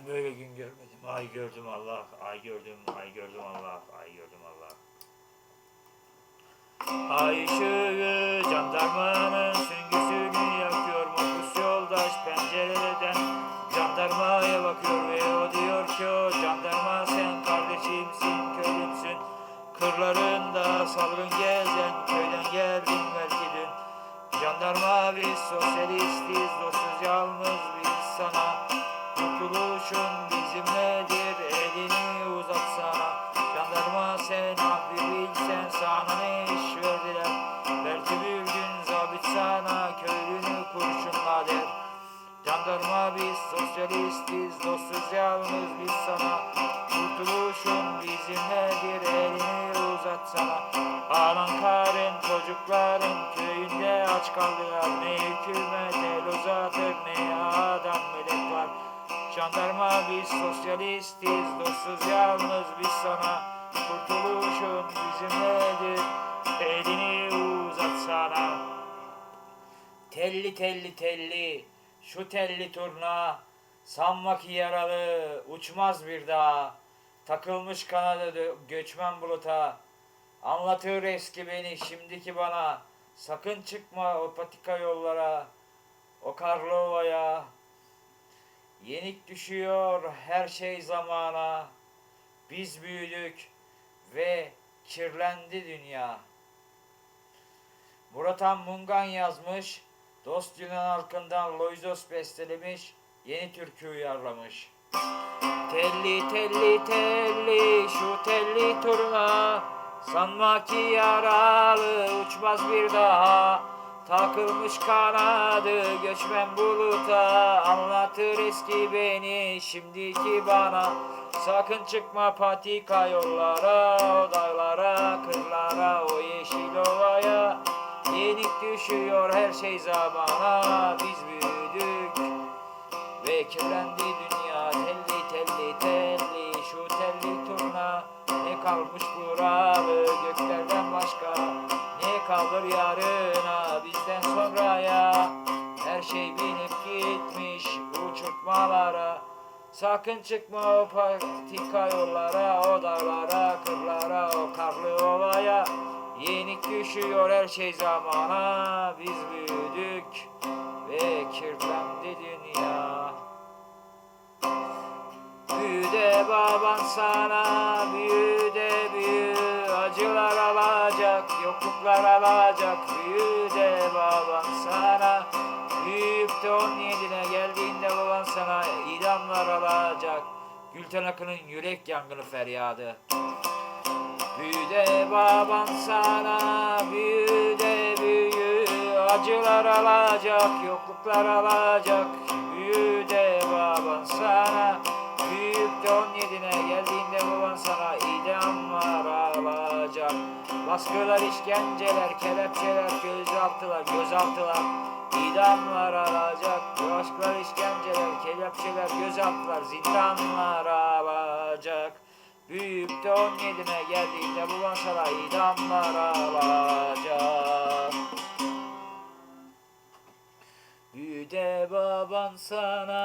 Ben böyle gün görmedim. Ay gördüm Allah, ay gördüm, ay gördüm Allah, ay gördüm Allah. Ay ışığı jandarmanın süngüsünü yakıyor Mahpus yoldaş pencereden Jandarmaya bakıyor ve o diyor ki o Jandarma sen kardeşimsin, köylümsün Kırlarında salgın gezen köyden geldin belki dün Jandarma biz sosyalistiz, Jandarma biz sosyalistiz, dostuz yalnız biz sana Kurtuluşun bizimledir, elini uzatsana. Anan karın çocukların köyünde aç kaldılar Ne hükümet el uzatır ne adam melek var. Jandarma biz sosyalistiz, dostuz yalnız biz sana Kurtuluşun bizimledir, elini uzatsana. Telli telli telli, şu telli turna, sanma ki yaralı, uçmaz bir daha. Takılmış kanadı göçmen buluta, anlatıyor eski beni, şimdiki bana. Sakın çıkma o patika yollara, o karlı ovaya. Yenik düşüyor her şey zamana. Biz büyüdük ve kirlendi dünya. Murat Han Mungan yazmış, Dost Yunan halkından Loizos bestelemiş, yeni türkü uyarlamış. Telli telli telli şu telli turna Sanma ki yaralı uçmaz bir daha. Takılmış kanadı göçmen buluta Anlatır eski beni şimdiki bana. Sakın çıkma patika yollara O düşüyor her şey zamana Biz büyüdük ve kirlendi dünya. Telli telli telli şu telli turna. Ne kalmış buralı göklerden başka? Ne kalır yarına bizden sonraya? Her şey binip gitmiş uçurtmalara. Sakın çıkma o patika yollara. O dağlara şey zamana Biz büyüdük. Ve kirlendi dünya. Büyü de baban sana büyü de büyü. Acılar alacak yokluklar alacak. Büyü de baban sana. Büyüyüp de on yedine geldiğinde baban sana idamlar alacak. Gülten Akın'ın yürek yangını feryadı Büyü de baban sana büyü de büyü Acılar alacak yokluklar alacak. Büyü de baban sana Büyüyüp de on yedine geldiğinde baban sana idamlar alacak. Baskılar, işkenceler, kelepçeler, gözaltılar, gözaltılar İdamlar alacak. Baskılar, işkenceler, kelepçeler, gözaltılar Zindanlar alacak Büyüyüp de on yedine geldiğinde baban sana idamlar alacak. Büyü de baban sana